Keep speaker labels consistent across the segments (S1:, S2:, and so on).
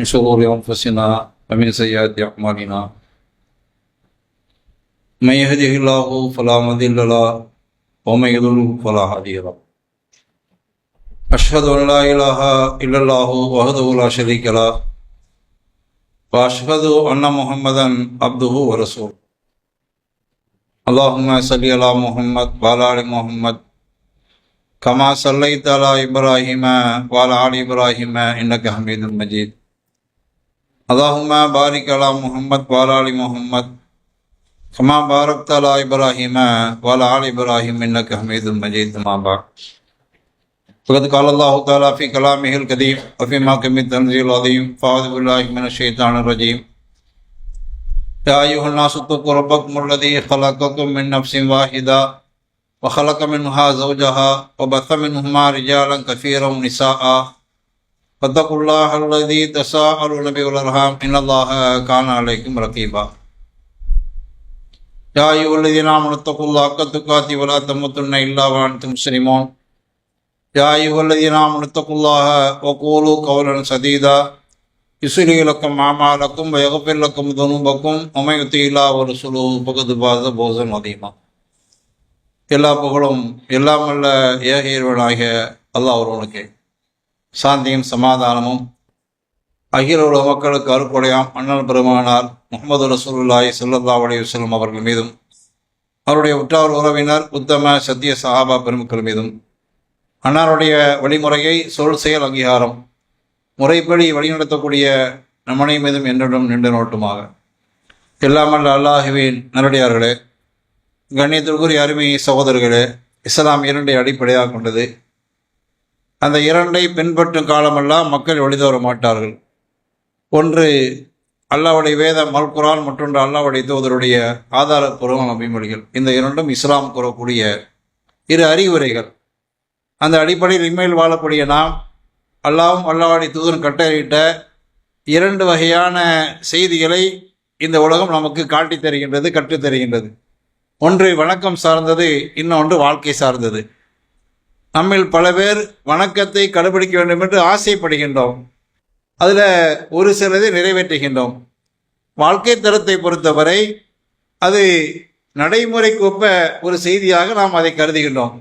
S1: من شرور أنفسنا ومن سيئات أعمالنا من يهده الله فلا مضل له ومن يضلل فلا هادي له أشهد أن لا إله إلا الله وحده لا شريك له وأشهد أن محمدا عبده ورسوله اللهم صل على محمد وعلى آل محمد كما صليت على إبراهيم وعلى آل إبراهيم إنك حميد مجيد اللهم بارك على محمد وعلى آل محمد. كما باركت على إبراهيم وعلى آل إبراهيم إنك حميد مجيد. ما بعد. فقد قال الله تعالى في كلامه القديم وفي محكم التنزيل العظيم. فأعوذ بالله من الشيطان الرجيم. يا أيها الناس اتقوا ربكم الذي خلقكم من نفس واحدة وخلق منها زوجها وبث منهما رجالا كثيرا ونساء. فاتقوا الله الذي تساءلون به والارحام ان الله كان عليكم رقيبا يا ايها الذين امنوا اتقوا الله حق تقاته ولا تموتن الا وانتم مسلمون يا ايها الذين امنوا اتقوا الله وقولوا قولا سديدا يصلح لكم اعمالكم ويغفر لكم ذنوبكم ومن يطع الله ورسوله فقد فاز فوزا عظيما எல்லா புகழும் எல்லாம் வல்ல ஏக இறைவனாகிய அல்லாஹ் ஒருவனுக்கு சாந்தியும் சமாதானமும். அகில உலக மக்களுக்கு அருக்குடையாம் அண்ணன் பெருமானார் முகமது ரசூலுல்லாஹி ஸல்லல்லாஹு செல்லும் அவர்கள் மீதும் அவருடைய உற்றார் உறவினர் உத்தம சத்திய சஹாபா பெருமக்கள் மீதும் அன்னாருடைய வழிமுறையை சொல் செயல் அங்கீகாரம் முறைப்படி வழிநடத்தக்கூடிய நம்மனை மீதும் என்றும் நின்று நோட்டுமாக. இல்லாமல் அல்லாஹுவின் நல்லடியார்களே கண்ணியத்திற்குரிய அருமை சகோதரர்களே இஸ்லாம் இரண்டை அடிப்படையாக கொண்டது. அந்த இரண்டை பின்பற்றும் காலமெல்லாம் மக்கள் வழிதோற மாட்டார்கள். ஒன்று அல்லாவுடைய வேதம் மல்குரான் மற்றொன்று அல்லாவுடைய தூதருடைய ஆதாரப்பூர்வமான அபிமொழிகள். இந்த இரண்டும் இஸ்லாம் கூறக்கூடிய இரு அறிவுரைகள். அந்த அடிப்படையில் இம்மையில் வாழக்கூடிய நாம் அல்லாவும் அல்லாவுடைய தூதன் கட்டளையிட்ட இரண்டு வகையான செய்திகளை இந்த உலகம் நமக்கு காட்டித் தருகின்றது கற்றுத் தருகின்றது ஒன்று வணக்கம் சார்ந்தது இன்னொன்று வாழ்க்கை சார்ந்தது. நம்மில் பல பேர் வணக்கத்தை கடைபிடிக்க வேண்டும் என்று ஆசைப்படுகின்றோம். அதில் ஒரு சிலதை நிறைவேற்றுகின்றோம். வாழ்க்கை தரத்தை பொறுத்தவரை அது நடைமுறைக்கு ஒப்ப ஒரு செய்தியாக நாம் அதை கருதுகின்றோம்.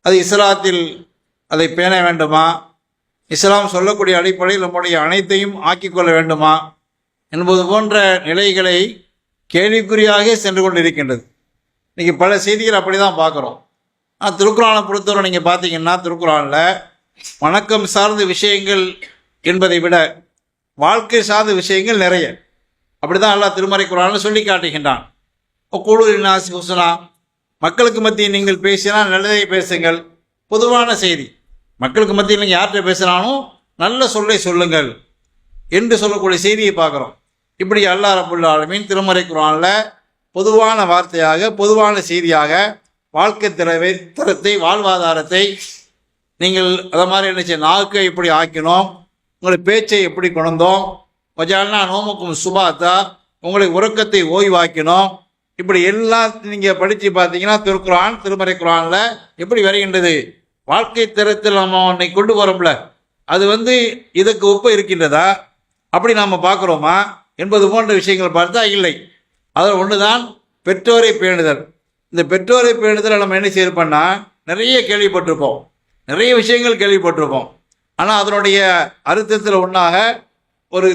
S1: அது இஸ்லாத்தில் அதை பேண வேண்டுமா? இஸ்லாம் சொல்லக்கூடிய அடிப்படையில் நம்முடைய அனைத்தையும் ஆக்கிக்கொள்ள வேண்டுமா? என்பது போன்ற நிலைகளை கேள்விக்குறியாக சென்று கொண்டிருக்கின்றது. இன்றைக்கி பல செய்திகள் அப்படி தான் பார்க்குறோம். திருக்குறானை பொறுத்தவரை நீங்கள் பார்த்தீங்கன்னா திருக்குறானில் வணக்கம் சார்ந்த விஷயங்கள் என்பதை விட வாழ்க்கை சார்ந்த விஷயங்கள் நிறைய. அப்படி தான் அல்லா திருமறை குரானில் சொல்லி காட்டுகின்றான். குழு நாசி ஹுசனா மக்களுக்கு மத்தியில் நீங்கள் பேசினால் நல்லதை பேசுங்கள். பொதுவான செய்தி. மக்களுக்கு மத்தியில் நீங்கள் யார்கிட்ட பேசினாலும் நல்ல சொல்லை சொல்லுங்கள் என்று சொல்லக்கூடிய செய்தியை பார்க்குறோம். இப்படி அல்லா ரபுல்லா திருமறை குரானில் பொதுவான வார்த்தையாக பொதுவான செய்தியாக வாழ்க்கை திறவை தரத்தை வாழ்வாதாரத்தை நீங்கள் அதை மாதிரி என்ன செய்ய நாக்கை எப்படி ஆக்கினோம் உங்களை பேச்சை எப்படி கொண்டோம் கொஞ்சம் நோமுக்கும் சுபாத்தா உங்களை உறக்கத்தை ஓய்வாக்கினோம். இப்படி எல்லாம் நீங்கள் படித்து பார்த்தீங்கன்னா திருக்குறான் திருமறை குரானில் எப்படி வருகின்றது? வாழ்க்கை தரத்தில் நம்ம உன்னை கொண்டு வரோம்ல. அது வந்து இதுக்கு ஒப்பு இருக்கின்றதா? அப்படி நாம் பார்க்குறோமா? என்பது போன்ற விஷயங்கள் பார்த்தா இல்லை. அதில் ஒன்று தான் பெற்றோரை பேணுதல். இந்த பெற்றோரை பேணுதல் நம்ம என்ன செய்யிருப்போம்னா நிறைய கேள்விப்பட்டிருப்போம். நிறைய விஷயங்கள் கேள்விப்பட்டிருப்போம். ஆனால் அதனுடைய அர்த்தத்தில் ஒன்றாக ஒரு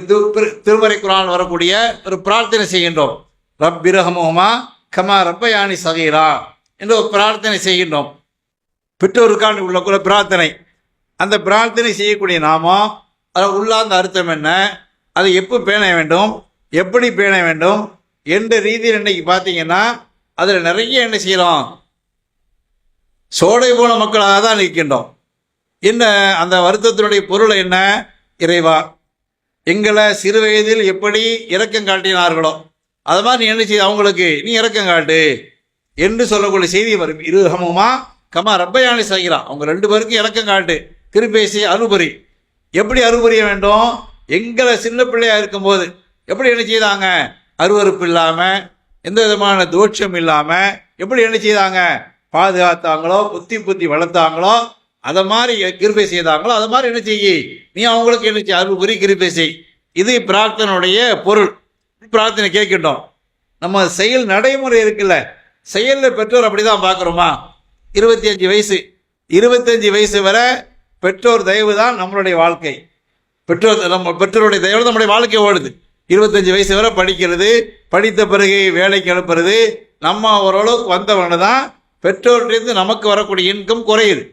S1: திருமறை குரான் வரக்கூடிய ஒரு பிரார்த்தனை செய்கின்றோம். ரப்பிரஹமுமா கமா ரப்பயானி சகீரா என்று ஒரு பிரார்த்தனை செய்கின்றோம். பெற்றோருக்கான உள்ள கூட பிரார்த்தனை. அந்த பிரார்த்தனை செய்யக்கூடிய நாமோ அதில் உள்ளார்ந்த அர்த்தம் என்ன? அதை எப்போ பேண வேண்டும்? எப்படி பேண வேண்டும்? என்ற ரீதியில் இன்னைக்கு பார்த்தீங்கன்னா அதில் நிறைய என்ன செய்கிறோம் சோடை போன மக்களாக தான் நிற்கின்றோம் என்ன அந்த வருத்தத்தினுடைய பொருள் என்ன? இறைவா எங்களை சிறு வயதில் எப்படி இரக்கம் காட்டினார்களோ அது மாதிரி நீ என்ன செய்ய அவங்களுக்கு நீ இரக்கம் காட்டு என்று சொல்லக்கூடிய செய்தி வரும் இருகமுமா கமா ரப்பயானி செய்கிறான் அவங்க ரெண்டு பேருக்கும் இறக்கம் காட்டு. திருப்பேசி அனுபரி எப்படி அனுபரிய வேண்டும்? எங்களை சின்ன பிள்ளையாக இருக்கும்போது எப்படி என்ன செய்தாங்க? அருவறுப்பு இல்லாமல் எந்த விதமான தோஷம் இல்லாமல் எப்படி என்ன செய்தாங்க? பாதுகாத்தாங்களோ புத்தி புத்தி வளர்த்தாங்களோ அதை மாதிரி கிருபை செய்தாங்களோ அதை மாதிரி என்ன செய்யி நீ அவங்களுக்கு என்ன செய்ய அருள் புரி கிருபை செய். இது பிரார்த்தனுடைய பொருள். பிரார்த்தனை கேட்கட்டும் நம்ம செயல் நடைமுறை இருக்குல்ல. செயலில் பெற்றோர் அப்படி தான் பார்க்குறோமா? இருபத்தி அஞ்சு வயசு. இருபத்தஞ்சி வயசு வரை பெற்றோர் தயவு தான் நம்மளுடைய வாழ்க்கை. பெற்றோர் நம்ம பெற்றோருடைய தயவு நம்முடைய வாழ்க்கை ஓடுது. இருபத்தஞ்சி வயசு வரை படிக்கிறது படித்த பிறகு வேலைக்கு அனுப்புறது நம்ம ஓரளவுக்கு வந்தவன தான் பெற்றோர்கிட்டேருந்து நமக்கு வரக்கூடிய இன்கம் குறையுது.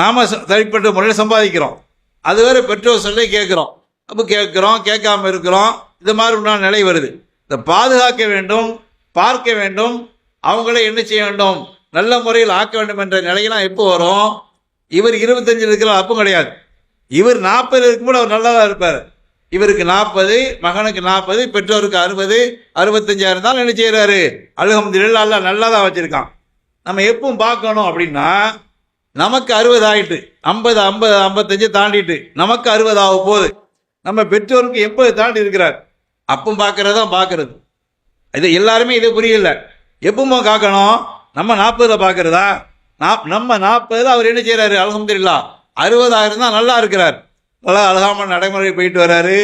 S1: நாம் தனிப்பட்ட முறையில் சம்பாதிக்கிறோம். அது வேறு பெற்றோர் சொல்லி கேட்குறோம். அப்போ கேட்குறோம் கேட்காம இருக்கிறோம். இது மாதிரி உண்டான நிலை வருது. இதை பாதுகாக்க வேண்டும் பார்க்க வேண்டும் அவங்களே என்ன செய்ய வேண்டும் நல்ல முறையில் ஆக்க வேண்டும் என்ற நிலையெல்லாம் எப்போ வரும்? இவர் இருபத்தஞ்சில் இருக்கிற அப்போ கிடையாது. இவர் நாற்பது இருக்கும்போது அவர் நல்லா தான் இருப்பார். இவருக்கு நாற்பது மகனுக்கு நாற்பது பெற்றோருக்கு அறுபது அறுபத்தஞ்சாயிரம் தான் என்ன செய்கிறாரு அலுகம்துல்லா அல்ல நல்லா தான் வச்சுருக்கான். நம்ம எப்பவும் பார்க்கணும் அப்படின்னா நமக்கு அறுபது ஆகிட்டு ஐம்பது ஐம்பது ஐம்பத்தஞ்சு தாண்டிட்டு நமக்கு அறுபது ஆக போகுது. நம்ம பெற்றோருக்கு எண்பது தாண்டி இருக்கிறார். அப்பவும் பார்க்கறது தான் பார்க்கறது. இது எல்லாருமே இது புரியல. எப்பவுமா காக்கணும்? நம்ம நாற்பதில் பார்க்கறதா? நாப் நம்ம நாற்பதில் அவர் என்ன செய்கிறாரு அலமதுல்லா அறுபதாயிரம் தான் நல்லா இருக்கிறார். நல்லா அழகாம நடைமுறை போயிட்டு வர்றாரு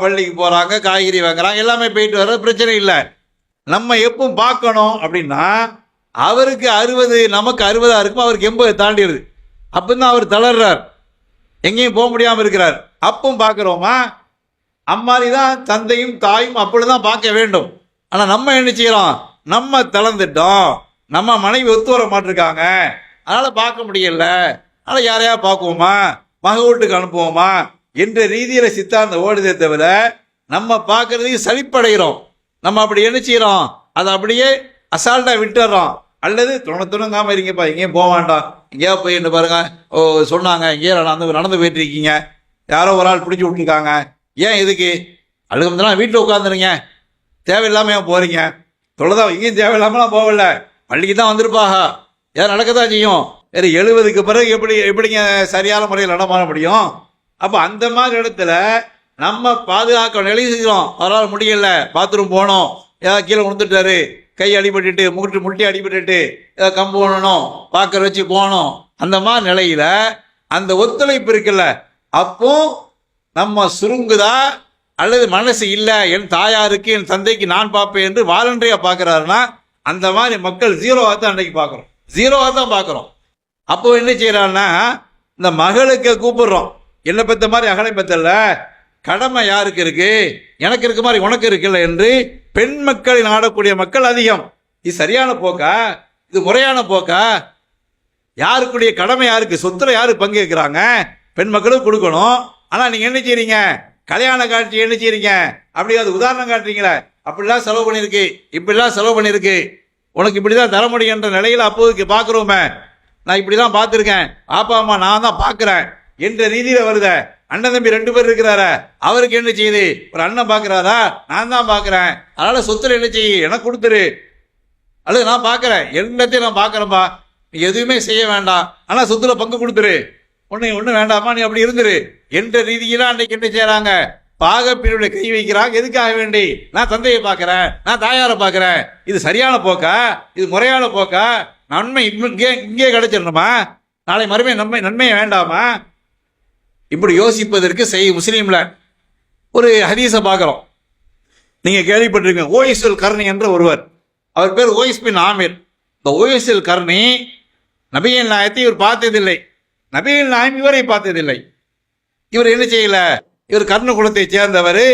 S1: பள்ளிக்கு போகிறாங்க காய்கறி வாங்குறாங்க எல்லாமே போயிட்டு வர்றது பிரச்சனை இல்லை. நம்ம எப்பவும் பார்க்கணும் அப்படின்னா அவருக்கு அறுபது நமக்கு அறுபதாக இருக்கும் அவருக்கு எண்பது தாண்டிடுது. அப்போ தான் அவர் தளர்றார். எங்கேயும் போக முடியாமல் இருக்கிறார். அப்பவும் பார்க்குறோமா? அம்மாரி தான் தந்தையும் தாயும் அப்படி தான் பார்க்க வேண்டும். ஆனால் நம்ம என்ன செய்கிறோம் நம்ம தளர்ந்துட்டோம். நம்ம மனைவி ஒத்து வர மாட்டிருக்காங்க. அதனால் பார்க்க முடியல. அதனால் யாரையா பார்க்குவோமா? மக வீட்டுக்கு அனுப்புவோமா என்ற ரீதியில் சித்தாந்தம் ஓடுதே தவிர நம்ம பார்க்கறதையும் சளிப்படைகிறோம் நம்ம அப்படி என்ன செய்கிறோம் அதை அப்படியே அசால்ட்டாக விட்டுறோம். அல்லது துணை துணங்காமல் இருங்கப்பா எங்கேயும் போக வேண்டாம். எங்கேயா போய் என்ன பாருங்க. ஓ சொன்னாங்க எங்கேயோ நடந்து நடந்து போயிட்டு இருக்கீங்க யாரோ ஒரு ஆள் பிடிச்சி விட்டுருக்காங்க. ஏன் எதுக்கு? அழுகம்தான் வீட்டில் உட்காந்துருங்க தேவையில்லாமல் ஏன் போகிறீங்க தொழுதான் எங்கேயும் தேவையில்லாமலாம் போகல. பள்ளிக்கு தான் வந்திருப்பாக. ஏன் நடக்க தான் செய்யும்? வேறு எழுபதுக்கு பிறகு எப்படி எப்படிங்க சரியான முறையில் நடமாட முடியும்? அப்போ அந்த மாதிரி இடத்துல நம்ம பாதுகாக்க நிலை செய்கிறோம் அவரால் முடியல பாத்ரூம் போனோம் ஏதாவது கீழே விழுந்துட்டாரு கை அடிபட்டுட்டு முட்டு முட்டி அடிபட்டுட்டு ஏதாவது கம்பு பண்ணணும் பார்க்கற வச்சு போகணும். அந்த மாதிரி நிலையில் அந்த ஒத்துழைப்பு இருக்குல்ல அப்போ நம்ம சுருங்குதா அல்லது மனசு இல்லை என் தாயாருக்கு என் தந்தைக்கு நான் பார்ப்பேன் என்று வாலண்டரியாக பார்க்குறாருன்னா அந்த மாதிரி மக்கள் ஜீரோவாக தான் அன்றைக்கு பார்க்குறோம். ஜீரோவாக தான் பார்க்குறோம். அப்போ என்ன செய்யறான்னா இந்த மகளுக்கு கூப்பிடுறோம். என்னை பெற்ற மாதிரி அகலை பெத்தல்ல கடமை யாருக்கு இருக்கு? எனக்கு இருக்க மாதிரி உனக்கு இருக்குல்ல என்று பெண் மக்களை நாடக்கூடிய மக்கள் அதிகம். இது சரியான போக்கா? இது முறையான போக்கா? யாருக்குடைய கடமை யாருக்கு? சொத்துல யாரு பங்கேற்கிறாங்க? பெண் மக்களும் கொடுக்கணும். ஆனால் நீங்கள் என்ன செய்றீங்க? கல்யாண காட்சி என்ன செய்றீங்க? அப்படி அது உதாரணம் காட்டுறீங்களே. அப்படிலாம் செலவு பண்ணியிருக்கு இப்படிலாம் செலவு பண்ணியிருக்கு உனக்கு இப்படி தான் தர முடியுன்ற நிலையில் அப்போதைக்கு பார்க்குறோமே நான் இப்படி தான் பார்த்துருக்கேன். அப்பா அம்மா நான் தான் பார்க்குறேன். என்ற ரீதியில் வருத அண்ணன் தம்பி ரெண்டு பேர் இருக்கிறாரா அவருக்கு என்ன செய்யுது ஒரு அண்ணன் பார்க்குறாரா? நான் தான் பார்க்குறேன். அதனால் சொத்துல என்ன செய்யு எனக்கு கொடுத்துரு. அல்லது நான் பார்க்குறேன். எல்லாத்தையும் நான் பார்க்குறேன்ப்பா நீ எதுவுமே செய்ய வேண்டாம். ஆனால் சொத்துல பங்கு கொடுத்துரு. ஒன்று ஒன்றும் வேண்டாமா? நீ அப்படி இருந்துரு. என்ற ரீதியில் அன்னைக்கு என்ன செய்கிறாங்க பாகப்பிரிவுடைய கை வைக்கிறாங்க. எதுக்காக வேண்டி? நான் தந்தையை பார்க்குறேன். நான் தாயாரை பார்க்குறேன். இது சரியான போக்கா? இது முறையான போக்கா? நன்மை இன்னும் இங்கே இங்கே கிடைச்சிடணுமா? நாளை மறுமையை நன்மை நன்மையை வேண்டாமா? இப்படி யோசிப்பதற்கு செய் முஸ்லீமில் ஒரு ஹதீஸை பார்க்குறோம். நீங்கள் கேள்விப்பட்டிருக்கீங்க ஓய்சுல் கர்ணி என்ற ஒருவர். அவர் பேர் ஓய்ஸ் பின் ஆமீர் இந்த ஓய்சுல் கர்ணி நபியின் நாயத்தை இவர் பார்த்ததில்லை. நபியின் நாயம் இவரை பார்த்ததில்லை. இவர் என்ன செய்யல? இவர் கர்ண குலத்தை சேர்ந்தவர்.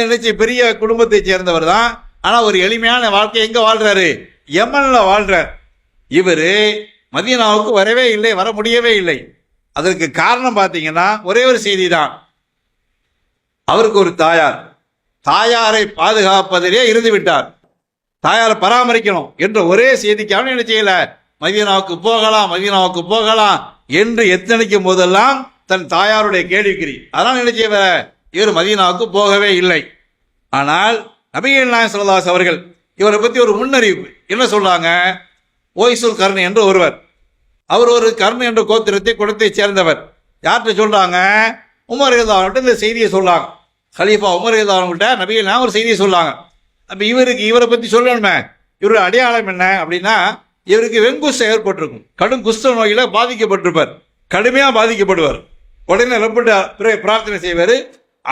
S1: என்ன பெரிய குடும்பத்தை சேர்ந்தவர் தான். ஆனால் ஒரு எளிமையான வாழ்க்கை எங்கே வாழ்கிறாரு எமனில் வாழ்கிறார் இவர் மதீனாவுக்கு வரவே இல்லை வர முடியவே இல்லை. அதற்கு காரணம் பார்த்தீங்கன்னா ஒரே ஒரு செய்தி தான் அவருக்கு ஒரு தாயார். தாயாரை பாதுகாப்பதிலே இருந்து விட்டார் தாயாரை பராமரிக்கணும் என்ற ஒரே செய்திக்காக என்ன செய்யல? மதீனாவுக்கு போகலாம் மதீனாவுக்கு போகலாம் என்று எத்தனைக்கும் போதெல்லாம் தன் தாயாருடைய கேள்விக்குறி. அதனால் என்ன செய்வ இவர் மதீனாவுக்கு போகவே இல்லை. ஆனால் நபிகள் நாயன் ஸல்லல்லாஹு அவர்கள் இவரை பற்றி ஒரு முன்னறிவிப்பு. என்ன சொல்றாங்க? ஓய்சுல் கர்ணி என்று ஒருவர். அவர் ஒரு கர்ணி என்ற கோத்திரத்தை குடத்தை சேர்ந்தவர். யார்கிட்ட சொல்கிறாங்க உமர் அவர்கிட்ட இந்த செய்தியை சொல்றாங்க கலீஃபா உமர் அவர்கிட்ட நபிகள் நான் ஒரு செய்தியை சொல்றாங்க அப்போ இவருக்கு இவரை பற்றி சொல்லணுமே. இவருடைய அடையாளம் என்ன அப்படின்னா இவருக்கு வெங்குஸ்து ஏற்பட்டிருக்கும். கடும் குஸ்த நோயில் பாதிக்கப்பட்டிருப்பார். கடுமையாக பாதிக்கப்படுவார். உடனே ரொம்ப பிரார்த்தனை செய்வார்.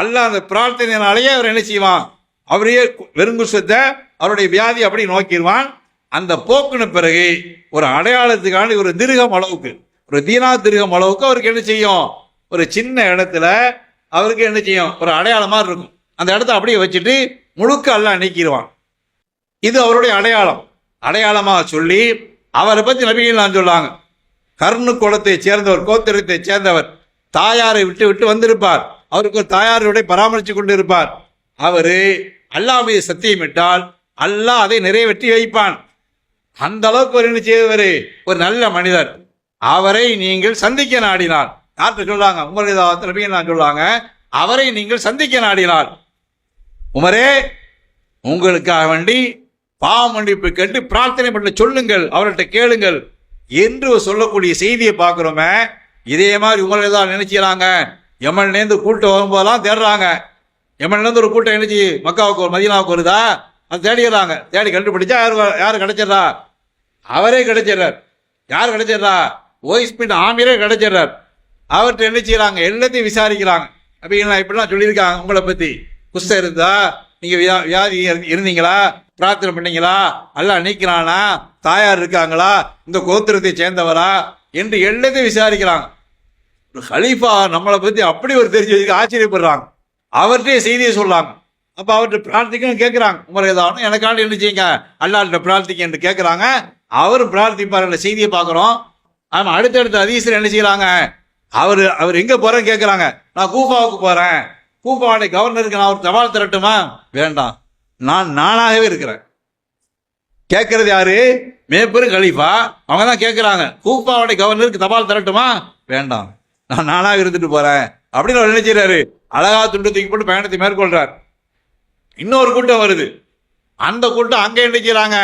S1: அல்ல அந்த பிரார்த்தனையினாலேயே அவர் என்ன செய்வான்? அவரையே வெறுங்குசத்தை அவருடைய வியாதி அப்படி நோக்கிடுவான். அந்த போக்குன பிறகு ஒரு அடையாளத்துக்கான ஒரு திருகம் அளவுக்கு ஒரு தீனா திருகம் அளவுக்கு அவருக்கு என்ன செய்யும்? ஒரு சின்ன இடத்துல அவருக்கு என்ன செய்யும்? ஒரு அடையாளம் மாதிரி இருக்கும். அந்த இடத்த அப்படியே வச்சுட்டு முழுக்க எல்லாம் நீக்கிடுவான். இது அவருடைய அடையாளம். அடையாளமாக சொல்லி அவரை பற்றி நபிகள் நான் சொல்லாங்க கர்ணு குலத்தை சேர்ந்தவர் கோத்திரத்தை சேர்ந்தவர் தாயாரை விட்டு விட்டு வந்திருப்பார். அவருக்கு ஒரு தாயாரோட பராமரித்து கொண்டு இருப்பார் அவர் அல்லாஹ் மீது சத்தியமிட்டால் அல்லாஹ் அதை நிறைவேற்றி வைப்பான். அந்த அளவுக்கு ஒரு என்ன செய்தவர்? ஒரு நல்ல மனிதர். அவரை நீங்கள் சந்திக்க நாடினார். யார்கிட்ட சொல்றாங்க? உமரிதாவத்தில் நபிகள் நான் சொல்றாங்க? அவரை நீங்கள் சந்திக்க நாடினார். உமரே உங்களுக்காக வேண்டி பாவமன்னிப்பு கேட்டு பிரார்த்தனை பண்ண சொல்லுங்கள். அவர்கிட்ட கேளுங்கள். என்று சொல்லக்கூடிய செய்தியை பார்க்குறோமே இதே மாதிரி உங்களை தான் நினைச்சுக்கிறாங்க எம்எல்ஏந்து கூட்டம் வரும்போதெல்லாம் தேடுறாங்க. எம்எல்ஏந்து ஒரு கூட்டம் நினைச்சு மக்காவுக்கு ஒரு மதீனாவுக்கு வருதா? அது தேடிடுறாங்க தேடி கண்டுபிடிச்சா யார் யார் கிடைச்சிடறா? அவரே கிடைச்சிடறார். யார் கிடைச்சிடுறா? ஓய்ஸ்பின் ஆமீரே கிடைச்சிடறார். அவர்கிட்ட என்ன செய்கிறாங்க எல்லாத்தையும் விசாரிக்கிறாங்க. அப்படிங்களா இப்படிலாம் சொல்லியிருக்காங்க. உங்களை பற்றி குஸ்தம் இருந்தா நீங்கள் வியா வியாதி இருந்தீங்களா? பிரார்த்தனை பண்ணீங்களா? எல்லாம் நீக்கிறானா? தாயார் இருக்காங்களா? இந்த கோத்திரத்தை சேர்ந்தவரா? என்று எல்லாத்தையும் விசாரிக்கிறாங்க. ஹலீஃபா நம்மளை பற்றி அப்படி ஒரு தெரிஞ்சு ஆச்சரியப்படுறாங்க. அவர்கிட்டே செய்தியை சொல்கிறாங்க அப்போ அவர்கிட்ட பிரார்த்திக்கன்னு கேட்குறாங்க உமர் ஏதாவது எனக்காண்டி என்ன செய்யுங்க? அல்லாட்ட பிரார்த்திக்க என்று கேட்குறாங்க அவர் பிரார்த்திப்பார் என்ற செய்தியை பார்க்குறோம் ஆமாம் அடுத்தடுத்த அதீசர் என்ன செய்கிறாங்க அவர் அவர் எங்கே போகிறேன்னு கேட்குறாங்க நான் கூஃபாவுக்கு போகிறேன் கூஃபாவுடைய கவர்னருக்கு நான் ஒரு தபால் திரட்டுமா? வேண்டாம். நான் நானாகவே இருக்கிறேன். கேட்கறது யாரு? மேப்பெரு கலீஃபா. அவங்க தான் கேட்குறாங்க கூஃபாவுடைய கவர்னருக்கு தபால் தரட்டுமா? வேண்டாம். நான் நானாக இருந்துட்டு போகிறேன் அப்படின்னு அவர் நினைச்சிடறாரு அழகா துண்டு தூக்கி போட்டு பயணத்தை மேற்கொள்றார். இன்னொரு கூட்டம் வருது. அந்த கூட்டம் அங்கே நினைக்கிறாங்க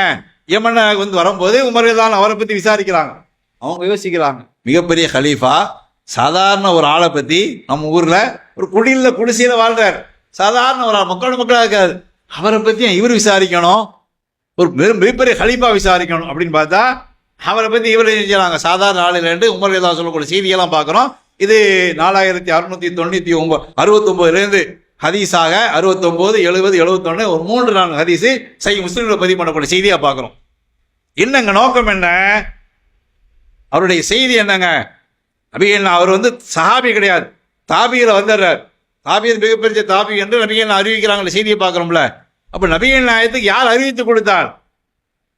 S1: யமன வந்து வரும்போது உமர்தான் அவரை பற்றி விசாரிக்கிறாங்க. அவங்க யோசிக்கிறாங்க. மிகப்பெரிய ஹலீஃபா சாதாரண ஒரு ஆளை பற்றி நம்ம ஊரில் ஒரு குடியில குடிசையில் வாழ்றார். சாதாரண ஒரு ஆள் மக்களாக இருக்காது அவரை பற்றி இவர் விசாரிக்கணும்? ஒரு பெரும் மிகப்பெரிய ஹலீஃபா விசாரிக்கணும் அப்படின்னு பார்த்தா அவரை பற்றி இவர் செஞ்சாங்க சாதாரண ஆளுலேருந்து உமர் ஏதாவது சொல்லக்கூடிய செய்தியெல்லாம் பார்க்குறோம். இது நாலாயிரத்தி அறுநூத்தி தொண்ணூற்றி ஒம்பது அறுபத்தொம்போதுலேருந்து ஹதீஸாக அறுபத்தொம்போது எழுபது எழுபத்தொன்று ஒரு மூன்று நான்கு ஹதீஸு சை முஸ்லீம்களை பதிவு பண்ணக்கூடிய செய்தியாக பார்க்குறோம். என்னங்க நோக்கம் என்ன? அவருடைய செய்தி என்னங்க? நபிகள் அவர் வந்து சஹாபி கிடையாது. தாபியில் வந்துடுறார் தாபியர் மிகப்பெரிய தாபி என்று நபிகள் அறிவிக்கிறாங்களே செய்தியை பார்க்குறோம்ல. அப்போ நபிகள் நாயத்துக்கு யார் அறிவித்து கொடுத்தார்?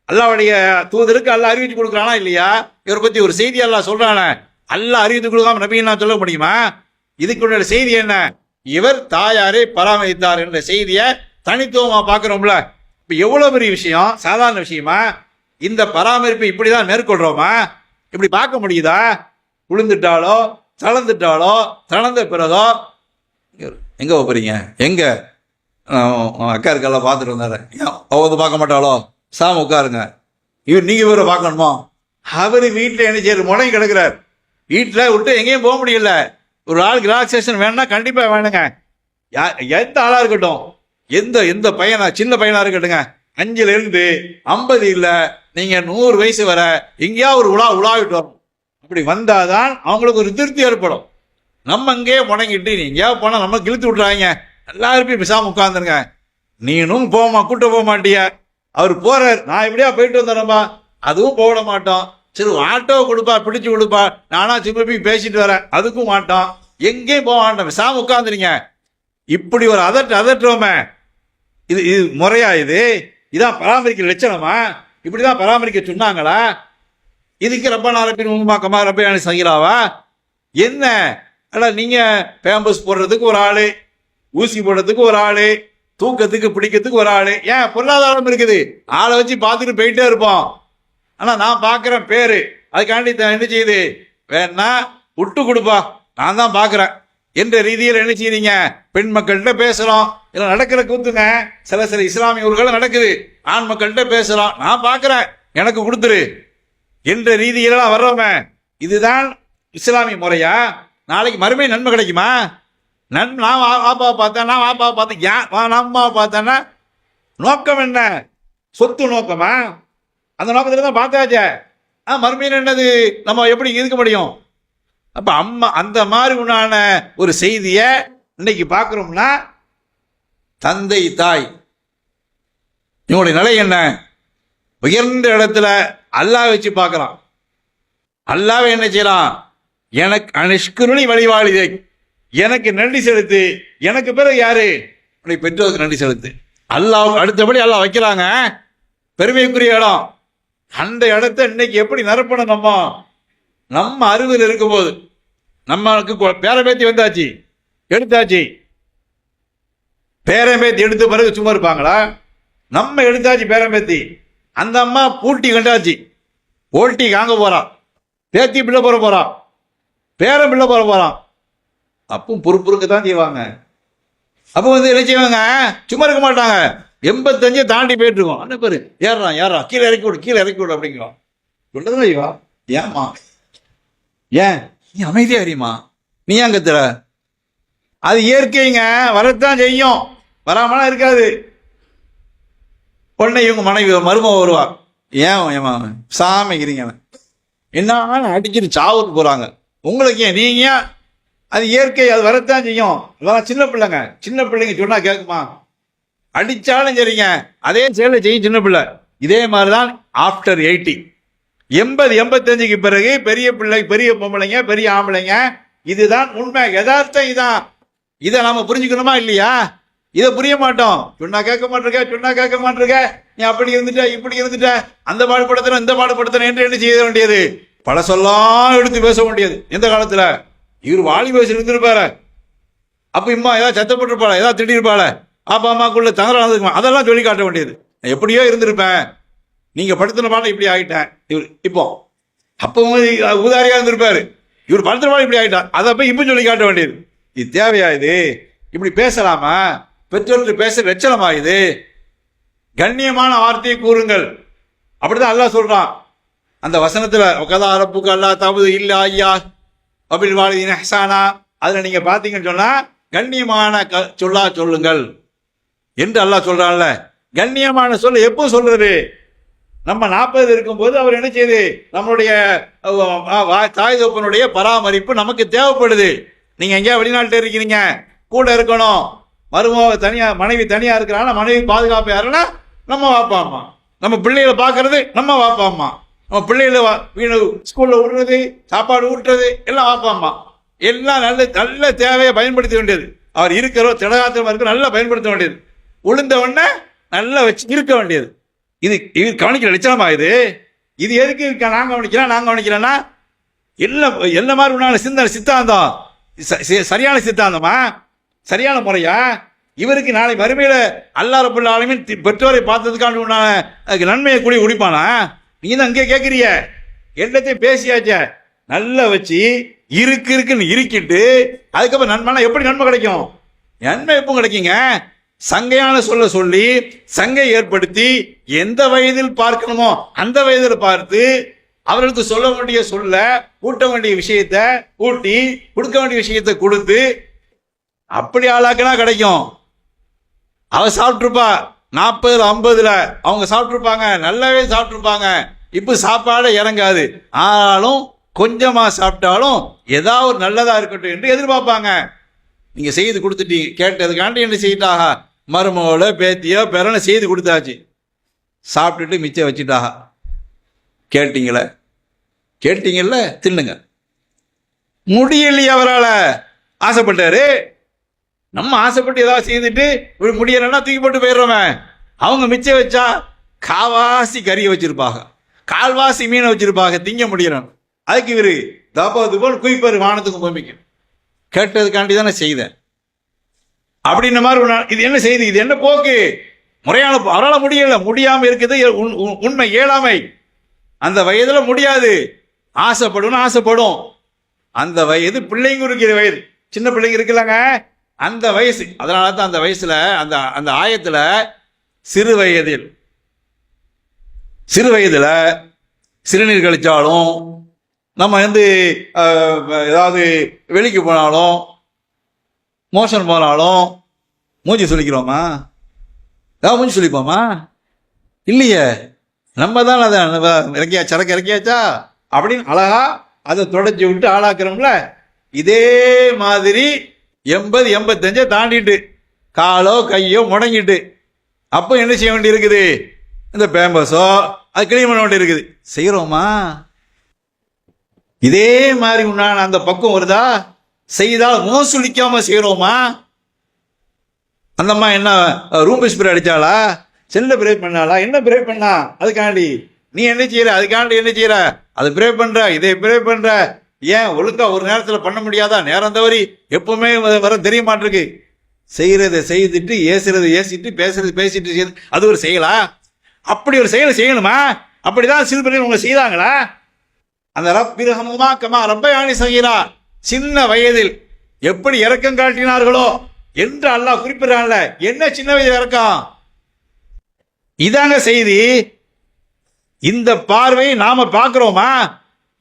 S1: அல்லாவுடைய தூதருக்கு அல்லாஹ் அறிவித்து கொடுக்குறானா இல்லையா? இவரை பற்றி ஒரு செய்தி அல்லாஹ் சொல்கிறானே அல்லாஹ் அறிவித்து கொடுக்காம நபிகள் நான் சொல்ல முடியுமா? இதுக்குள்ள செய்தி என்ன? இவர் தாயாரை பராமரித்தார் என்ற செய்தியை தனித்துவமா பார்க்குறோம்ல இப்போ எவ்வளோ பெரிய விஷயம் சாதாரண விஷயமா? இந்த பராமரிப்பு இப்படி தான் மேற்கொள்கிறோமா இப்படி பார்க்க முடியுதா? விழுந்துட்டாலோ தளர்ந்துட்டாலோ தளர்ந்த பிறகோ? எங்கே போகிறீங்க எங்கே? அக்கா இருக்கெல்லாம் பார்த்துட்டு வந்தாரு. ஏன் பார்க்க மாட்டாளோ? சாமி உட்காருங்க. இவர் நீங்கள் இவரை பார்க்கணுமா? அவர் வீட்டில் என்ன செய்யற முடங்கி கிடக்குறார். வீட்டில் விட்டு எங்கேயும் போக முடியல. ஒரு ஆளுக்கு ரிலாக்ஸேஷன் வேணும்னா கண்டிப்பாக வேணுங்க. யா எந்த ஆளாக இருக்கட்டும். எந்த எந்த பையனா சின்ன பையனாக இருக்கட்டுங்க அஞ்சுல இருந்து ஐம்பது இல்லை நீங்கள் நூறு வயசு வர எங்கேயாவது ஒரு உலா உலாவிட்டு வரணும். அப்படி வந்தாதான் அவங்களுக்கு ஒரு திருப்தி ஏற்படும். நம்ம அங்கேயே முடங்கிட்டு நீ எங்கேயாவது போனால் நம்ம கிழித்து விட்றாங்க எல்லாரும் போய் பிசாம உட்காந்துருங்க நீனும் போமா கூட்ட போக மாட்டியா? அவர் போறார். நான் இப்படியா போயிட்டு வந்துடுறேன்பா அதுவும் போட மாட்டோம். சரி ஆட்டோ கொடுப்பா பிடிச்சு கொடுப்பா. நானா சும்மா பேசிட்டு வரேன். அதுக்கும் மாட்டோம். எங்கேயும் போக மாட்டோம். பிசாம உட்காந்துருங்க இப்படி ஒரு அதட்டு அதட்டுறோமே இது இது முறையா இது? இதான் பராமரிக்க லட்சணமா? இப்படிதான் பராமரிக்க சொன்னாங்களா? இதுக்கு ரப்ப நாரப்பின் உமாக்கமா ரப்பையான சங்கிலாவா என்ன? அட நீங்க பேம்பஸ் போடுறதுக்கு ஒரு ஆளு ஊசி போடுறதுக்கு ஒரு ஆளு தூக்கத்துக்கு பிடிக்கிறதுக்கு ஒரு ஆளு. ஏன் பொருளாதாரம் இருக்குது? ஆளை வச்சு பார்த்துட்டு போயிட்டே இருப்போம். ஆனால் நான் பார்க்குறேன் பேர். அதுக்காண்டி என்ன செய்யுது வேணா விட்டு கொடுப்பா. நான் தான் பார்க்குறேன் என்ற ரீதியில் என்ன செய்யுறீங்க பெண் மக்கள்கிட்ட பேசுகிறோம் இல்லை நடக்கிற கூத்துங்க. சில சில இஸ்லாமிய ஊர்கள் நடக்குது. ஆண் மக்கள்கிட்ட பேசுகிறோம் நான் பார்க்குறேன் எனக்கு கொடுத்துரு. என்ற ரீதியிலாம் வர்றோமே. இதுதான் இஸ்லாமிய முறையா? நாளைக்கு மறுமை நன்மை கிடைக்குமா? நன் நான் வா- வாப்பாவை பார்த்தேன் நான் வாப்பாவை பார்த்தேன் ஏன் வா- நான் அம்மாவை பார்த்தேன்னா நோக்கம் என்ன? சொத்து நோக்கமா? அந்த நோக்கத்தில் தான் பார்த்தாச்சே. ஆ மறுமையில் என்னது? நம்ம எப்படி இருக்க முடியும்? அப்போ அம்மா அந்த மாதிரி உண்டான ஒரு செய்தியை இன்னைக்கு பார்க்குறோம்னா தந்தை தாய் இவங்களுடைய நிலை என்ன? உயர்ந்த இடத்துல அல்லாஹ் வச்சு பார்க்கலாம் அல்லாவை என்ன செய்யலாம் எனக்கு அனுஷ்கருணி வழிவாளிதை எனக்கு நன்றி செலுத்து. எனக்கு பிறகு யாரு? உன்னை பெற்றோருக்கு நன்றி செலுத்து. அல்லாஹ் அடுத்தபடி அல்லாஹ் வைக்கிறாங்க. பெருமைக்குரிய இடம். அந்த இடத்த இன்னைக்கு எப்படி நிரப்பணும் நம்ம நம்ம அருவில் இருக்கும்போது நம்மளுக்கு கொ- பேரம்பேத்தி வந்தாச்சு எடுத்தாச்சு. பேரம்பேத்தி எடுத்த பிறகு சும்மா இருப்பாங்களா? நம்ம எடுத்தாச்சு பேரம்பேத்தி. அந்த அம்மா பூட்டி கண்டாச்சு. ஓட்டி காங்க போகிறான் பேத்தி பிள்ளை போகிற போகிறான் பேரம் பிள்ளை போகிற போகிறான் அப்பவும் பொறுப்புறுக்க தான் செய்வாங்க. அப்போ வந்து என்ன செய்வாங்க? சும்மா இருக்க மாட்டாங்க. எண்பத்தஞ்சு தாண்டி போயிட்டு இருக்கோம் அண்ணன் பேரு ஏறா ஏறா கீழே இறக்கி விடு கீழே இறக்கி விடு அப்படிங்கிறோம். சொல்லதான் ஐயா ஏம்மா? ஏன்? நீ அமைதியா அறியுமா நீ ஏன் கத்துற அது இயற்கைங்க வரத்தான் செய்யும். வராமலாம் இருக்காது. பொண்ணை இவங்க மனைவி மருமக வருவா. ஏன் ஏமா சாமிக்கிறீங்க என்ன அடிச்சுட்டு சாவுக்கு போறாங்க. உங்களுக்கு ஏன்? நீங்க ஏன்? அது இயற்கை அது வரத்தான் செய்யும். அதெல்லாம் சின்ன பிள்ளைங்க. சின்ன பிள்ளைங்க சொன்னா கேட்குமா? அடிச்சாலும் சரிங்க. அதே செயலை செய்யும் சின்ன பிள்ளை. இதே மாதிரி தான் ஆஃப்டர் எயிட்டி எண்பது எண்பத்தஞ்சுக்கு பிறகு பெரிய பிள்ளை பெரிய பொம்பளைங்க பெரிய ஆம்பளைங்க இதுதான் உண்மை. யதார்த்தம் இதான். இதை நாம புரிஞ்சுக்கணுமா இல்லையா? இதை புரிய மாட்டோம். சொன்னா கேட்க மாட்டிருக்க சொன்னா கேட்க மாட்டிருக்க. நீ அப்படி இருந்துட்ட இப்படி இருந்துட்ட. அந்த பாடுபடுத்தணும் இந்த பாடுபடுத்தணும் என்று என்ன செய்ய வேண்டியது? பழசெல்லாம் எடுத்து பேச வேண்டியது. எந்த காலத்துல? இவர் வாலி பேசி இருந்திருப்பாரு. அப்ப இம்மா ஏதாவது சத்தப்பட்டிருப்பாள ஏதாவது திட்டிருப்பாள? அப்பா அம்மாக்குள்ள தகராறு நடந்துக்குமா அதெல்லாம் சொல்லி காட்ட வேண்டியது. நான் எப்படியோ இருந்திருப்பேன். நீங்கள் படுத்தின பாடம் இப்படி ஆகிட்டேன் இவர் இப்போ அப்போ உதாரியாக இருந்திருப்பார். இவர் படுத்தின பாடம் இப்படி ஆகிட்டார் அதை போய் இப்போ சொல்லி காட்ட வேண்டியது. இது தேவையா இது? இப்படி பேசலாமா? பெற்றோர்கள் பேச லட்சணமா இது? கண்ணியமான வார்த்தையை கூறுங்கள். அப்படிதான் அல்லா சொல்கிறான் அந்த வசனத்தில் உக்கதா அரப்புக்கு அல்லா தபது இல்லை ஐயா அபில் வாலிதின் ஹசானா அதில் நீங்கள் பார்த்தீங்கன்னு சொன்னால் கண்ணியமான க- சொல்லா சொல்லுங்கள். என்று அல்லாஹ் சொல்றான்ல. கண்ணியமான சொல்ல எப்போ சொல்றது? நம்ம நாற்பது இருக்கும்போது அவர் என்ன செய்யுது நம்மளுடைய தாய் தோப்பனுடைய பராமரிப்பு நமக்கு தேவைப்படுது. நீங்கள் எங்கேயா வெளிநாட்டில் இருக்கிறீங்க? கூட இருக்கணும். மருமக தனியாக மனைவி தனியாக இருக்கிறாங்க மனைவி பாதுகாப்பு யாருன்னா நம்ம வாப்பா அம்மா நம்ம பிள்ளைகளை பார்க்கறது நம்ம வாப்பா அம்மா நம்ம பிள்ளைகளை வா- வீணு ஸ்கூலில் விடுறது சாப்பாடு ஊட்டுறது எல்லாம் வாப்பா அம்மா எல்லாம் நல்ல நல்ல தேவையை பயன்படுத்த வேண்டியது அவர் இருக்கிறோ திடகாத்திரமா இருக்க நல்லா பயன்படுத்த வேண்டியது. உளுந்த உடனே நல்லா வச்சு இருக்க வேண்டியது. இது இது கவனிக்கிற நிச்சயமா இது? இது எதுக்கு இருக்க? நான் கவனிக்கிறேன் நான் கவனிக்கிறேன்னா எல்லாம் என்ன மாதிரி உண்டான சிந்தனை சித்தாந்தம்? ச- சரியான சித்தாந்தமா? சரியான முறையா? இவருக்கு நாளை மறுமையில் அல்லா ரபுல்ல தி- பெற்றோரை பார்த்ததுக்காண்டி உண்டான அதுக்கு நன்மையை கூடி குடிப்பானா? நீ தான் அங்கே கேட்குறீங்க எல்லாத்தையும் பேசியாச்சே? நல்லா வச்சு இருக்கு இருக்குன்னு இருக்கிட்டு அதுக்கப்புறம் நன்மைனா எப்படி நன்மை கிடைக்கும்? நன்மை எப்போ கிடைக்குங்க. சங்கையான சொல்ல சொல்லி சங்கை ஏற்படுத்தி எந்த வயதில் பார்க்கணுமோ அந்த வயதில் பார்த்து அவர்களுக்கு சொல்ல வேண்டிய சொல்ல ஊட்ட வேண்டிய விஷயத்த ஊட்டி கொடுக்க வேண்டிய விஷயத்தை கொடுத்து அப்படி ஆளாக்கினா கிடைக்கும். அவ சாப்பிட்ருப்பா நாற்பதுல ஐம்பதுல அவங்க சாப்பிட்ருப்பாங்க நல்லாவே சாப்பிட்ருப்பாங்க இப்போ சாப்பாடு இறங்காது. ஆனாலும் கொஞ்சமா சாப்பிட்டாலும் ஏதாவது ஒரு நல்லதா இருக்கட்டும் என்று எதிர்பார்ப்பாங்க. நீங்க செய்து கொடுத்துட்டீங்க கேட்டதுக்காண்டி என்ன செய்யிட்டாக மருமகளோ பேத்தியோ பேரனை செய்து கொடுத்தாச்சு. சாப்பிட்டுட்டு மிச்சம் வச்சுட்டாக. கேட்டீங்களே? கேட்டீங்கல்ல? தின்னுங்க. முடியலையே அவரால். ஆசைப்பட்டாரு. நம்ம ஆசைப்பட்டு ஏதாவது செய்துட்டு இப்படி முடியலைன்னா தூக்கி போட்டு போயிடுறோமே. அவங்க மிச்சம் வச்சா காவாசி கறியை வச்சிருப்பாங்க கால்வாசி மீனை வச்சிருப்பாங்க திங்க முடியணும். அதுக்கு இவரு தப்பா துப்போல் குயிப்பார் வானத்துக்கும் பூமிக்கும் கேட்டதுக்காண்டி தானே செய்தேன். அப்படின்ன மாதிரி ஒரு நாள், இது என்ன செய்தி? இது என்ன போக்கு? முறையான அவரால் முடியல. முடியாம இருக்குது. உண்மை இயலாமை. அந்த வயதுல முடியாது. ஆசைப்படும் ஆசைப்படும். அந்த வயது பிள்ளைங்க இருக்கிற வயது. சின்ன பிள்ளைங்க இருக்குல்லங்க. அந்த வயசு அதனால தான் அந்த வயசுல அந்த அந்த ஆயத்துல சிறு வயதில் சிறு வயதுல சிறுநீர் கழிச்சாலும் நம்ம வந்து ஏதாவது வெளிக்கு போனாலும் மோஷன் போனாலும் மூஞ்சி சொல்லிக்கிறோமா ஏதாவது மூஞ்சி சொல்லிப்போமா இல்லையே. நம்ம தான் அதை இறக்கியா சரக்கு இறக்கியாச்சா? அப்படின்னு அழகா அதை தொடச்சி விட்டு ஆளாக்குறோம்ல. இதே மாதிரி
S2: எண்பது எண்பத்தஞ்சை தாண்டிட்டு காலோ கையோ முடங்கிட்டு அப்போ என்ன செய்ய வேண்டி இருக்குது இந்த பேம்பஸோ அது கிளீன் பண்ண வேண்டி இருக்குது செய்கிறோமா இதே மாதிரி உண்டான அந்த பக்கம் வருதா? செய்தால் மோசலிக்காம செய்கிறோமா அந்தம்மா என்ன ரூம் ஸ்ப்ரே அடித்தாளா செல்ல பிரேக் பண்ணாளா? என்ன பிரேக் பண்ணா? அதுக்காண்டி. நீ என்ன செய்யற அதுக்காண்டி என்ன செய்கிற அதை பிரே பண்ணுற இதை பிரே பண்ணுற ஏன் ஒழுங்கா ஒரு நேரத்தில் பண்ண முடியாதா? நேரம் தவறி எப்பவுமே வர தெரிய மாட்டிருக்கு செய்யறதை செய்துட்டு ஏசுறதை ஏசிட்டு பேசுறது பேசிட்டு செய்து- அது ஒரு செயலா? அப்படி ஒரு செயலை செய்யணுமா? அப்படிதான் சிறுபர்கள் உங்களை செய்தாங்களா? அந்த ரப்பிரகமுமா கமா ரப்பயானி சகிரா சின்ன வயதில் எப்படி இறக்கம் காட்டினார்களோ என்று அல்லாஹ் குறிப்பிடறான்ல. என்ன சின்ன வயது இறக்கம்? இதாங்க செய்தி. இந்த பார்வை நாம பார்க்கிறோமா?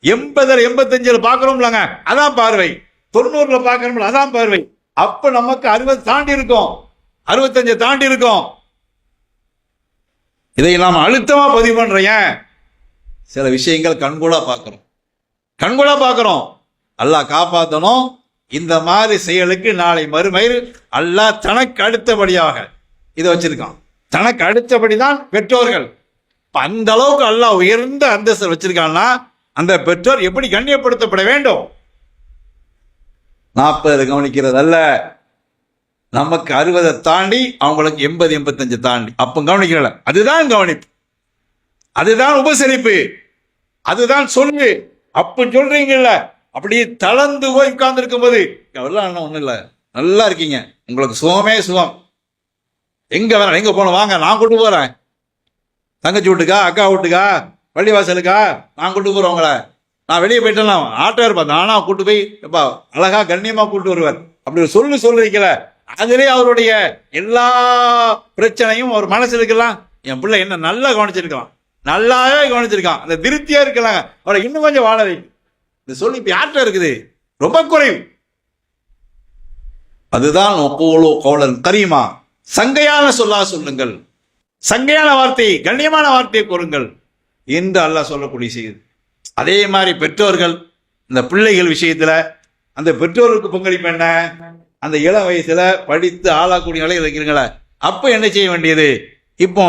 S2: எண்பதுல எண்பத்தஞ்சில் பார்க்கிறோம்லங்க. அதான் பார்வை. தொண்ணூறுல பார்க்கிறோம்ல அதான் பார்வை. அப்ப நமக்கு அறுபது தாண்டி இருக்கும். அறுபத்தஞ்சு தாண்டி இருக்கும். இதை நாம் அழுத்தமா பதிவு பண்றேன் சில விஷயங்கள் கண்கூடா பார்க்கிறோம். கண்கூடா பார்க்கிறோம். அல்லாஹ் காப்பாற்றணும் இந்த மாதிரி செயலுக்கு நாளை மறுமையில் அல்லாஹ் தனக்கு அடுத்தபடியாக இதை வச்சிருக்கான். தனக்கு அடுத்தபடி தான் பெற்றோர்கள். இப்போ அந்த அளவுக்கு அல்லாஹ் உயர்ந்த அந்தஸ்து வச்சிருக்கான்னா அந்த பெற்றோர் எப்படி கண்ணியப்படுத்தப்பட வேண்டும்? நாற்பது கவனிக்கிறது அல்ல நமக்கு அறுபதை தாண்டி அவங்களுக்கு எண்பது எண்பத்தஞ்சு தாண்டி. அப்போ கவனிக்கல அதுதான் கவனிப்பு. அதுதான் உபசரிப்பு. அதுதான் சொல்லு. அப்ப சொல்றீங்கல்ல. அப்படியே தளர்ந்து போய் உட்கார்ந்து போது எவ்வளவு அண்ணன் ஒன்றும் இல்லை. நல்லா இருக்கீங்க. உங்களுக்கு சுகமே சுகம். எங்கே வேணாம் எங்கே போகணும்? வாங்க நான் கூட்டு போகிறேன் தங்கச்சி வீட்டுக்கா அக்கா வீட்டுக்கா பள்ளிவாசலுக்கா நான் கூட்டு போகிறேன் உங்களை. நான் வெளியே போயிட்டேன் ஆட்டோ இருப்பேன் நானா கூட்டு போய் எப்பா அழகா கண்ணியமாக கூட்டு வருவார். அப்படி ஒரு சொல்லு சொல்றீங்கள அதிலே அவருடைய எல்லா பிரச்சனையும் அவர் மனசு இருக்கலாம். என் பிள்ளை என்ன நல்லா கவனிச்சிருக்கலாம். நல்லாவே கவனிச்சிருக்கான். அந்த திருப்தியாக இருக்கலாம் அவரை இன்னும் கொஞ்சம் வாழ வைக்கும் இந்த சொல் இப்ப யார்கிட்ட இருக்குது? ரொம்ப குறைவு. அதுதான் கோலோ கோலன் கரியுமா சங்கையான சொல்லா சொல்லுங்கள். சங்கையான வார்த்தை கண்ணியமான வார்த்தையை கூறுங்கள் என்று அல்லாஹ் சொல்லக்கூடிய செய்தி அதே மாதிரி பெற்றோர்கள் இந்த பிள்ளைகள் விஷயத்துல அந்த பெற்றோருக்கு பங்களிப்பு என்ன? அந்த இளம் வயசுல படித்து ஆளாக்கூடிய நிலையில் இருக்கிறீங்களா அப்போ என்ன செய்ய வேண்டியது? இப்போ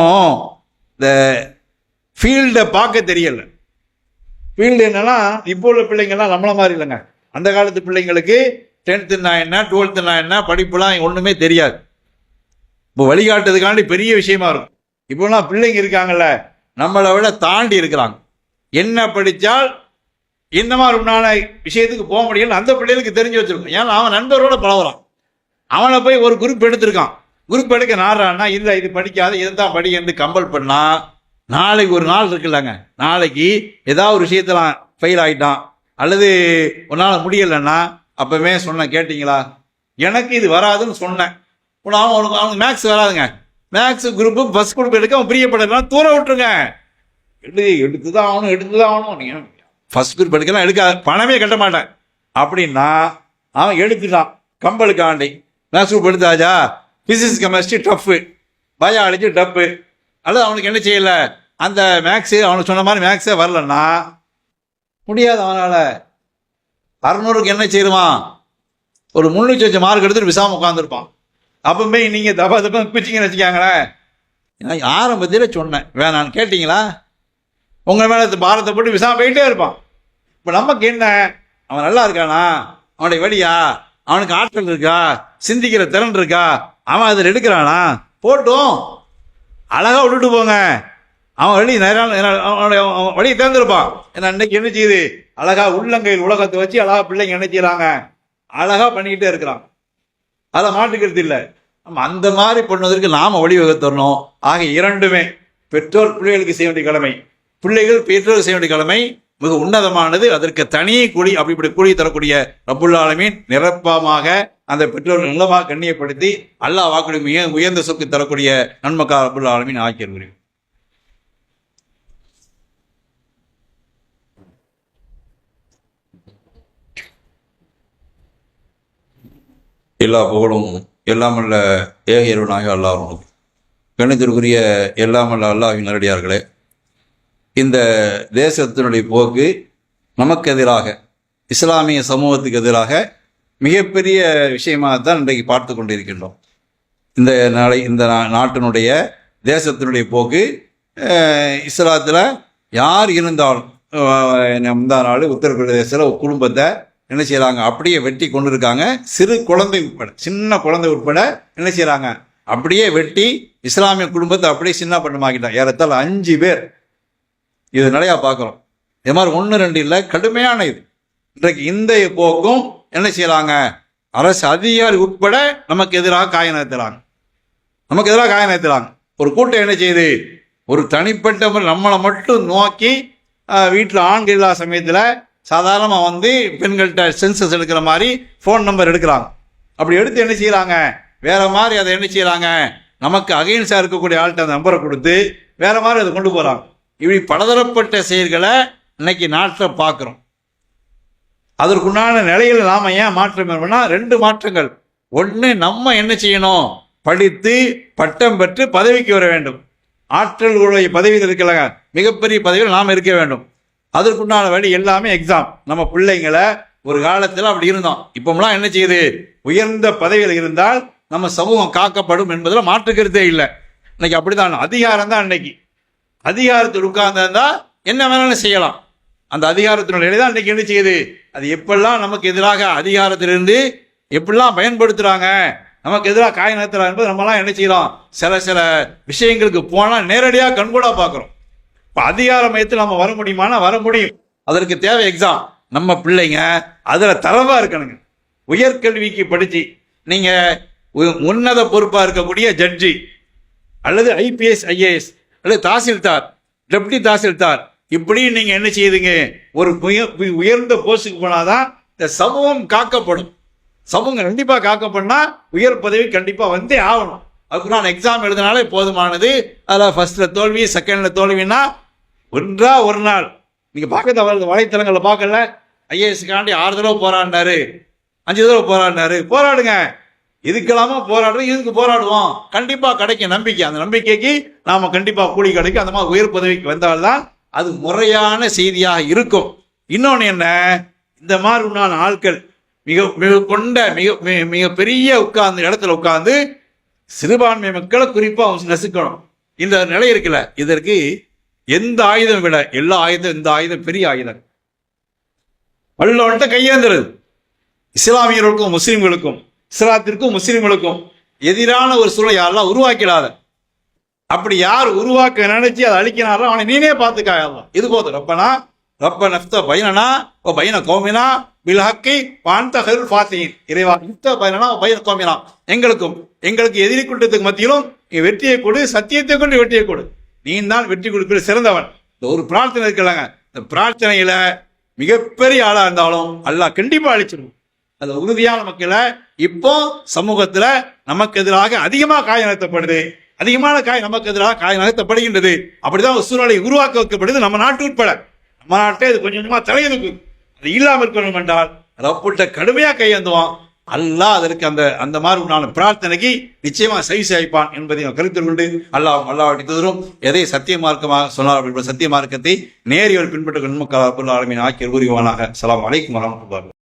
S2: இந்த ஃபீல்டை பார்க்க தெரியலை. ஃபீல்டு என்னன்னா இப்போ உள்ள பிள்ளைங்கள்லாம் நம்மள மாதிரி இல்லைங்க. அந்த காலத்து பிள்ளைங்களுக்கு டென்த்துனா என்ன டுவெல்த்துனா என்ன படிப்புலாம் ஒன்றுமே தெரியாது. இப்போ வழிகாட்டுறதுக்காண்டி பெரிய விஷயமா இருக்கும். இப்போலாம் பிள்ளைங்க இருக்காங்கல்ல நம்மளை விட தாண்டி இருக்கிறாங்க. என்ன படித்தால் இந்த மாதிரி உண்டான விஷயத்துக்கு போக முடியும்னு அந்த பிள்ளைகளுக்கு தெரிஞ்சு வச்சிருக்கும். ஏன்னா அவன் நண்பரோட பழகுறான். அவனை போய் ஒரு குரூப் எடுத்திருக்கான். குரூப் எடுக்க நாடுறான்னா இல்லை இது படிக்காத இதுதான் படிக்கன்னு கம்பல் பண்ணால் நாளைக்கு ஒரு நாள் இருக்குல்லங்க. நாளைக்கு ஏதாவது ஒரு விஷயத்தில் ஃபெயில் ஆகிட்டான் அல்லது உன்னால் முடியலைன்னா அப்பவே சொன்னேன் கேட்டிங்களா? எனக்கு இது வராதுன்னு சொன்னேன். அவன் அவனுக்கு அவனுக்கு மேக்ஸ் வராதுங்க. மேக்ஸ் குரூப்பு ஃபர்ஸ்ட் குரூப் எடுக்க அவன் பிரியப்படலாம் தூர விட்டுருங்க. எடு எடுத்து தான் ஆகணும் எடுத்து தான் ஆகணும். நீ ஃபர்ஸ்ட் குரூப் எடுக்கலாம் எடுக்காது. பணமே கட்ட மாட்டேன். அப்படின்னா அவன் எடுத்துட்டான். கம்பலுக்காண்டி. Maths group எடுத்தாச்சா? Physics chemistry tough biology tough அல்லது அவனுக்கு என்ன செய்யல? அந்த மேக்ஸு அவனுக்கு சொன்ன மாதிரி மேக்ஸே வரலன்னா முடியாது அவனால். அறநூறுக்கு என்ன செய்யுவான் ஒரு முன்னூற்றி வச்சு மார்க் எடுத்துட்டு விசாம உட்காந்துருப்பான் அப்பவுமே நீங்கள் தப்பா தப்பா குச்சிங்கன்னு வச்சுக்காங்களேன். நான் ஆரம்பத்தில் சொன்னேன். வேணான்னு கேட்டிங்களா? உங்கள் மேலே பாரத்தை போட்டு விசாம போயிட்டே இருப்பான். இப்போ நமக்கு என்ன? அவன் நல்லா இருக்கானா? அவனுடைய வழியா? அவனுக்கு ஆற்றல் இருக்கா? சிந்திக்கிற திறன் இருக்கா? அவன் அதில் எடுக்கிறானா? போட்டும். அழகாக விட்டுட்டு போங்க. அவன் வழி நேரம் அவனுடைய வழியை தேர்ந்தெடுப்பான். ஏன்னா இன்னைக்கு என்ன செய்யுது? அழகா உள்ளங்கையில் உலகத்தை வச்சு அழகா பிள்ளைங்க என்ன செய்யறாங்க அழகா பண்ணிக்கிட்டே இருக்கிறான். அதை மாட்டுக்கிறது இல்லை. நம்ம அந்த மாதிரி பண்ணுவதற்கு நாம வழிவகுத்தரணும் ஆக இரண்டுமே பெற்றோர் பிள்ளைகளுக்கு செய்ய வேண்டிய கடமை. பிள்ளைகள் பெற்றோருக்கு செய்ய வேண்டிய கடமை. மிக உன்னதமானது. அதற்கு தனி கூலி அப்படி இப்படி கூலி தரக்கூடிய ரப்புல் ஆலமீன் நிரப்பமாக அந்த பெற்றோர்கள் நல்லமாக கண்ணியப்படுத்தி அல்லாஹ் வாக்குடைய மிக உயர்ந்த சொக்கு தரக்கூடிய நன்மக்கா ரப்புல் ஆலமீன் ஆக்கியிருக்கிறேன் எல்லா புகழும் எல்லாமல்ல ஏகியருனாக அல்லாஹ் கணித்திற்குரிய எல்லாமல்ல அல்லாஹின் நேரடியார்களே இந்த தேசத்தினுடைய போக்கு நமக்கு எதிராக இஸ்லாமிய சமூகத்துக்கு எதிராக
S1: மிகப்பெரிய விஷயமாக தான் இன்றைக்கு பார்த்து கொண்டிருக்கின்றோம். இந்த நாளை இந்த நா- நாட்டினுடைய தேசத்தினுடைய போக்கு இஸ்லாத்தில் யார் இருந்தாலும் முந்தா நாள் உத்தரப்பிரதேசத்தில் ஒரு குடும்பத்தை என்ன செய்கிறாங்க அப்படியே வெட்டி கொண்டு இருக்காங்க சிறு குழந்தை உட்பட சின்ன குழந்தை உட்பட என்ன செய்கிறாங்க அப்படியே வெட்டி இஸ்லாமிய குடும்பத்தை அப்படியே சின்ன பண்ணமாக்கிட்டாங்க ஏறத்தால் அஞ்சு பேர். இது நிறையா பார்க்குறோம். இது மாதிரி ஒன்று ரெண்டு இல்லை கடுமையான இது. இன்றைக்கு இந்த போக்கும் என்ன செய்கிறாங்க அரசு அதிகாரி உட்பட நமக்கு எதிராக காய நிறுத்துறாங்க நமக்கு எதிராக காய நிறுத்துறாங்க ஒரு கூட்டம் என்ன செய்யுது? ஒரு தனிப்பட்ட முறை நம்மளை மட்டும் நோக்கி வீட்டில் ஆண்கள் இல்லாத சமயத்தில் சாதாரணமாக வந்து பெண்கள்கிட்ட சென்சஸ் எடுக்கிற மாதிரி ஃபோன் நம்பர் எடுக்கிறாங்க. அப்படி எடுத்து என்ன செய்கிறாங்க வேறு மாதிரி அதை என்ன செய்கிறாங்க நமக்கு அகைன்ஸாக இருக்கக்கூடிய ஆள்கிட்ட அந்த நம்பரை கொடுத்து வேறு மாதிரி அதை கொண்டு போகிறாங்க இப்படி பலதரப்பட்ட செயல்களை இன்னைக்கு நாட்டில் பார்க்குறோம். அதற்குண்டான நிலையில் நாம் ஏன் மாற்றம் வேணும்னா ரெண்டு மாற்றங்கள். ஒன்று நம்ம என்ன செய்யணும்? படித்து பட்டம் பெற்று பதவிக்கு வர வேண்டும். ஆற்றல் உடைய பதவியில் இருக்கலாங்க மிகப்பெரிய பதவியில் நாம் இருக்க வேண்டும். அதற்குண்டான வழி எல்லாமே எக்ஸாம் நம்ம பிள்ளைங்களை ஒரு காலத்தில் அப்படி இருந்தோம். இப்போம்லாம் என்ன செய்யுது? உயர்ந்த பதவியில் இருந்தால் நம்ம சமூகம் காக்கப்படும் என்பதில் மாற்று இல்லை. இன்னைக்கு அப்படிதான். அதிகாரம் தான் இன்னைக்கு. அதிகாரத்தில் உட்கார்ந்திருந்தா என்ன வேணாலும் செய்யலாம். அந்த அதிகாரத்தினுடைய நிலை தான் இன்னைக்கு என்ன செய்யுது? அது எப்பெல்லாம் நமக்கு எதிராக அதிகாரத்திலிருந்து எப்படிலாம் பயன்படுத்துகிறாங்க நமக்கு எதிராக காய நகர்த்துறாங்க என்பது நம்மலாம் என்ன செய்யலாம்? சில சில விஷயங்களுக்கு போனால் நேரடியாக கண்கூடாக பார்க்குறோம். இப்போ அதிகார மையத்தில் நம்ம வர முடியுமானா வர முடியும். அதற்கு தேவை எக்ஸாம் நம்ம பிள்ளைங்க அதில் தரவாக இருக்கணுங்க. உயர்கல்விக்கு படித்து நீங்கள் உன்னத பொறுப்பாக இருக்கக்கூடிய ஜட்ஜி அல்லது ஐபிஎஸ் ஐஏஎஸ் அல்லது தாசில்தார். டெப்டி தாசில்தார் இப்படி நீங்க என்ன செய்யுதுங்க ஒரு உயர்ந்த போஸ்டுக்கு போனாதான் இந்த சமூகம் காக்கப்படும். சமூகம் கண்டிப்பா காக்கப்படனா உயர் பதவி கண்டிப்பா வந்தே ஆகணும். அதுக்கு நான் எக்ஸாம் எழுதினாலே போதுமானது. அதில் ஃபர்ஸ்ட்ல தோல்வி செகண்ட்ல தோல்வின்னா ஒன்றா ஒரு நாள். நீங்க பார்க்க தவறு வலைத்தளங்களில் பார்க்கல. ஐஏஎஸ்க்காண்டி ஆறு தடவை போராடினாரு. அஞ்சு தடவை போராடினாரு. போராடுங்க. இதுக்கெல்லாமா போராடுறோம் இதுக்கு போராடுவோம். கண்டிப்பாக கிடைக்கும் நம்பிக்கை. அந்த நம்பிக்கைக்கு நாம் கண்டிப்பாக கூலி கிடைக்கும். அந்த மாதிரி உயர் பதவிக்கு வந்தால்தான் அது முறையான செய்தியாக இருக்கும். இன்னொன்று என்ன? இந்த மாதிரி உண்டான ஆட்கள் மிக மிக கொண்ட மிக மிக- பெரிய உட்கார்ந்து இடத்துல உட்கார்ந்து சிறுபான்மை மக்களை குறிப்பாக நசுக்கணும். இந்த நிலை இருக்குல்ல. இதற்கு எந்த ஆயுதம் விட எல்லா ஆயுதம் இந்த ஆயுதம் பெரிய ஆயுதம். வல்லவன்ட்ட கையேந்துறது இஸ்லாமியர்களுக்கும் முஸ்லீம்களுக்கும் இஸ்லாத்திற்கும் முஸ்லீம்களுக்கும் எதிரான ஒரு சூழலை யாரெல்லாம் உருவாக்கிடாத. அப்படி யார் உருவாக்க நினைச்சு அதை அழிக்கிறாரோ அவனை நீனே பார்த்துக்காயலாம் இது போதும். ரப்பனா ரப்ப நஃப்த பைனனா ஓ பைன கோமினா பில் ஹக்கி வான்த ஃபாத்தியின் இறைவா இத்த பைனனா ஓ பைன கோமினா. எங்களுக்கும் எங்களுக்கு எதிரி கூட்டத்துக்கு மத்தியிலும் நீ வெற்றியை கொடு சத்தியத்தை கொண்டு வெற்றியை கொடு. நீ தான் வெற்றி கொடுக்கிற சிறந்தவன். இந்த ஒரு பிரார்த்தனை இருக்கலாங்க இந்த பிரார்த்தனையில மிகப்பெரிய ஆளா இருந்தாலும் அல்லாஹ் கண்டிப்பா அழிச்சிடும் அது உறுதியான மக்களை இப்போ சமூகத்துல நமக்கு எதிராக அதிகமா காயம் நடத்தப்படுது. அதிகமான காய் நமக்கு எதிராக காயம் நகர்த்தப்படுகின்றது அப்படிதான் ஒரு சூழ்நிலை உருவாக்க வைக்கப்படுது நம்ம நாட்டு உட்பட. நம்ம நாட்டை இது கொஞ்சம் கொஞ்சமா தலையெடுக்கு அது இல்லாம இருக்கணும் என்றால் ரப்புட்ட கடுமையா கையேந்துவான். அல்லாஹ் அதற்கு அந்த அந்த மாதிரி உண்டான பிரார்த்தனைக்கு நிச்சயமா செவி சாய்ப்பான் என்பதை கருத்தில் கொண்டு அல்லாஹ் அல்லாஹ் அடித்ததும் எதை சத்திய மார்க்கமாக சொன்னார் அப்படின்ற சத்திய மார்க்கத்தை நேரியவர் பின்பற்ற நன்மக்கள் ஆலமின் ஆக்கிய உரிவானாக சலாம் அலைக்கும் வரமத்துல்லாஹி